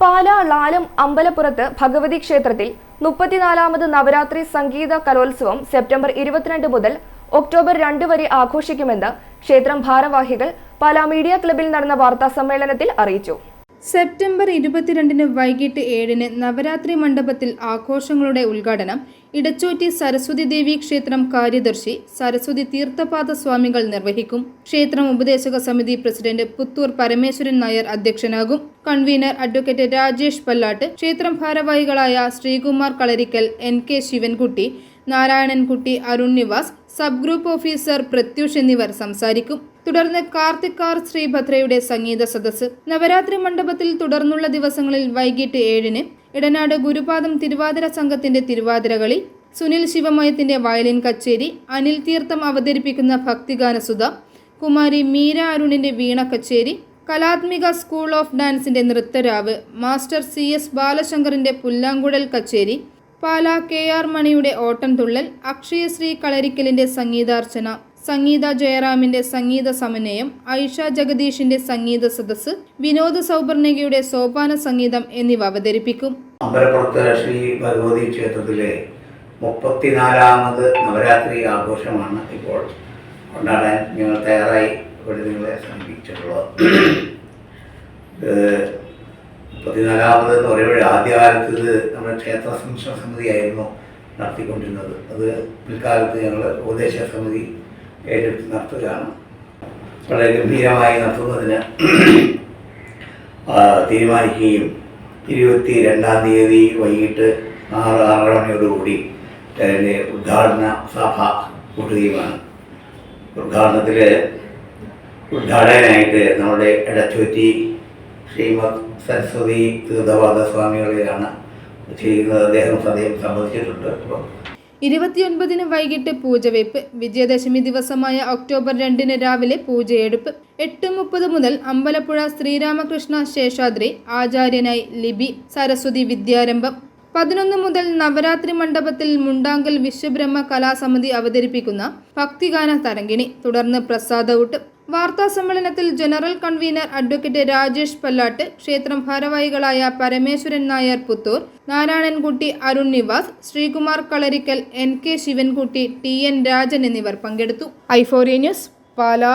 പാലാ ലാലം അമ്പലപ്പുറത്ത് ഭഗവതി ക്ഷേത്രത്തിൽ മുപ്പത്തിനാലാമത് നവരാത്രി സംഗീത കലോത്സവം സെപ്റ്റംബർ ഇരുപത്തിരണ്ട് മുതൽ ഒക്ടോബർ രണ്ട് വരെ ആഘോഷിക്കുമെന്ന് ക്ഷേത്രം ഭാരവാഹികൾ പാലാ മീഡിയ ക്ലബിൽ നടന്ന വാർത്താ സമ്മേളനത്തിൽ അറിയിച്ചു. സെപ്റ്റംബർ ഇരുപത്തിരണ്ടിന് വൈകിട്ട് ഏഴിന് നവരാത്രി മണ്ഡപത്തിൽ ആഘോഷങ്ങളുടെ ഉദ്ഘാടനം ഇടച്ചോറ്റി സരസ്വതി ദേവി ക്ഷേത്രം കാര്യദർശി സരസ്വതി തീർത്ഥപാദ സ്വാമികൾ നിർവഹിക്കും. ക്ഷേത്രം ഉപദേശക സമിതി പ്രസിഡന്റ് പുത്തൂർ പരമേശ്വരൻ നായർ അധ്യക്ഷനാകും. കൺവീനർ അഡ്വക്കേറ്റ് രാജേഷ് പല്ലാട്ട് ക്ഷേത്രം ഭാരവാഹികളായ Sreekumar Kalarikkal N K Sivankutty Narayanankutty Arun Nivas sub group officer Prathyush എന്നിവർ സംസാരിക്കും. തുടർന്ന് കാർത്തിക് ആർ ശ്രീഭദ്രയുടെ സംഗീത സദസ് നവരാത്രി മണ്ഡപത്തിൽ തുടർന്നുള്ള ദിവസങ്ങളിൽ വൈകിട്ട് ഏഴിന് ഇടനാട് ഗുരുപാദം തിരുവാതിര സംഘത്തിന്റെ തിരുവാതിരകളി സുനിൽ ശിവമയത്തിന്റെ വയലിൻ കച്ചേരി അനിൽ തീർത്ഥം അവതരിപ്പിക്കുന്ന ഭക്തിഗാനസുധ കുമാരി മീര അരുണിന്റെ വീണ കച്ചേരി കലാത്മിക സ്കൂൾ ഓഫ് ഡാൻസിന്റെ നൃത്തരാവ് മാസ്റ്റർ സി എസ് ബാലശങ്കറിന്റെ പുല്ലാങ്കുഴൽ കച്ചേരി പാല കെ ആർ മണിയുടെ ഓട്ടംതുള്ളൽ അക്ഷയശ്രീ കളരിക്കലിന്റെ സംഗീതാർച്ചന സംഗീത ജയറാമിന്റെ സംഗീത സമന്വയം ഐഷ ജഗദീഷിന്റെ സംഗീത സദസ്സ് വിനോദ സൗപർണികയുടെ സോപാന സംഗീതം എന്നിവ അവതരിപ്പിക്കും. അമ്പലപ്പുറത്ത് ശ്രീ ഭഗവതി ക്ഷേത്രത്തിലെ മുപ്പത്തിനാലാമത് നവരാത്രി ആഘോഷമാണ് ഇപ്പോൾ കൊണ്ടാടാൻ ഞങ്ങൾ തയ്യാറായി ഇവിടെ നിങ്ങളെ സമീപിച്ചിട്ടുള്ളത്. മുപ്പത്തിനാലാമത് എന്ന് പറയുമ്പോൾ ആദ്യകാലത്ത് ഇത് നമ്മുടെ ക്ഷേത്ര സംരക്ഷണ സമിതിയായിരുന്നു നടത്തിക്കൊണ്ടിരുന്നത്. അത് പിൽക്കാലത്ത് ഞങ്ങൾ ഉപദേശ സമിതി ഏറ്റെടുത്ത് നടത്തുകയാണ്. വളരെ ഗംഭീരമായി നടത്തുന്നതിന് തീരുമാനിക്കുകയും ഇരുപത്തി രണ്ടാം തീയതി വൈകിട്ട് ആറ് ആറര മണിയോടുകൂടി അതിന്റെ ഉദ്ഘാടന സഭ കൂട്ടുകയുമാണ്. ഉദ്ഘാടനത്തിൽ ഉദ്ഘാടകനായിട്ട് നമ്മുടെ ഇടച്ചോറ്റി ശ്രീമദ് സരസ്വതി തീർത്ഥപാദ സ്വാമികളെയാണ് ചെയ്യുന്നത്. അദ്ദേഹം സദ്യം സംബന്ധിച്ചിട്ടുണ്ട്. അപ്പം ഇരുപത്തിയൊൻപതിന് വൈകിട്ട് പൂജവയ്പ് വിജയദശമി ദിവസമായ ഒക്ടോബർ രണ്ടിന് രാവിലെ പൂജയെടുപ്പ്. എട്ട് മുപ്പത് മുതൽ അമ്പലപ്പുഴ ശ്രീരാമകൃഷ്ണ ശേഷാദ്രി ആചാര്യനായി ലിബി സരസ്വതി വിദ്യാരംഭം. പതിനൊന്ന് മുതൽ നവരാത്രി മണ്ഡപത്തിൽ മുണ്ടാങ്കൽ വിശ്വബ്രഹ്മ കലാസമിതി അവതരിപ്പിക്കുന്ന ഭക്തിഗാന തരംഗിണി. തുടർന്ന് പ്രസാദൌട്ട് വാർത്താ സമ്മേളനത്തിൽ general convener advocate Rajesh Pallatt ക്ഷേത്രം ഭാരവാഹികളായ Parameswaran Nair Puthur Narayanankutty Arun Nivas Sreekumar Kalarikkal N K Sivankutty T N Rajan എന്നിവർ പങ്കെടുത്തു. ഐഫോറിയ ന്യൂസ് പാലാ.